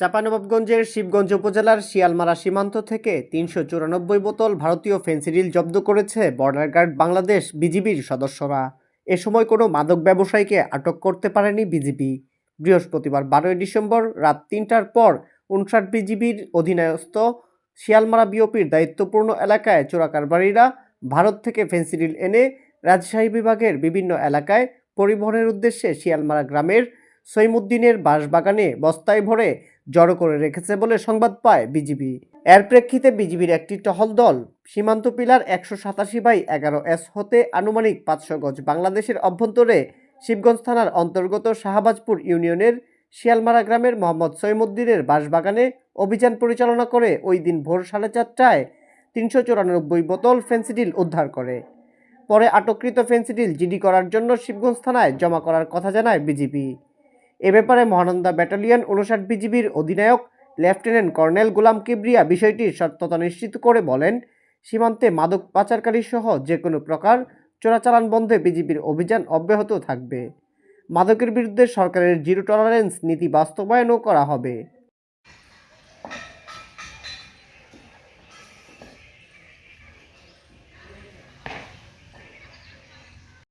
চাঁপানবাবগঞ্জের শিবগঞ্জ উপজেলার শিয়ালমারা সীমান্ত থেকে তিনশো চুরানব্বই বোতল ভারতীয় ফেন্সিডিল জব্দ করেছে বর্ডার গার্ড বাংলাদেশ বিজিবির সদস্যরা। এ সময় কোনো মাদক ব্যবসায়ীকে আটক করতে পারেনি বিজিবি। বৃহস্পতিবার বারোই ডিসেম্বর রাত তিনটার পর উনষাট বিজিবির অধীনস্থ শিয়ালমারা বিওপির দায়িত্বপূর্ণ এলাকায় চোরাকারবারীরা ভারত থেকে ফেন্সিডিল এনে রাজশাহী বিভাগের বিভিন্ন এলাকায় পরিবহনের উদ্দেশ্যে শিয়ালমারা গ্রামের সৈমুদ্দিনের বাঁশবাগানে বস্তায় ভরে জড়ো করে রেখেছে বলে সংবাদ পায় বিজিবি। এর প্রেক্ষিতে বিজিবির একটি টহল দল, সীমান্ত পিলার একশো সাতাশি বাই এগারো এস হতে আনুমানিক পাঁচশো গজ বাংলাদেশের অভ্যন্তরে শিবগঞ্জ থানার অন্তর্গত শাহবাজপুর ইউনিয়নের শিয়ালমারা গ্রামের মোহাম্মদ সৈমুদ্দিনের বাঁশবাগানে অভিযান পরিচালনা করে ওই দিন ভোর সাড়ে চারটায় তিনশো চুরানব্বই বোতল ফেন্সিডিল উদ্ধার করে। পরে আটককৃত ফেন্সিডিল জিডি করার জন্য শিবগঞ্জ থানায় জমা করার কথা জানায় বিজিবি। এ ব্যাপারে মহানন্দা ব্যাটালিয়ন উনষাট বিজিবির অধিনায়ক, লেফটেন্যান্ট কর্নেল গোলাম কিবরিয়া বিষয়টির সত্যতা নিশ্চিত করে বলেন, সীমান্তে মাদক পাচারকারী সহ যে কোনো প্রকার চোরাচালান বন্ধে বিজিবির অভিযান অব্যাহত থাকবে। মাদকের বিরুদ্ধে সরকারের জিরো টলারেন্স নীতি বাস্তবায়নও করা হবে।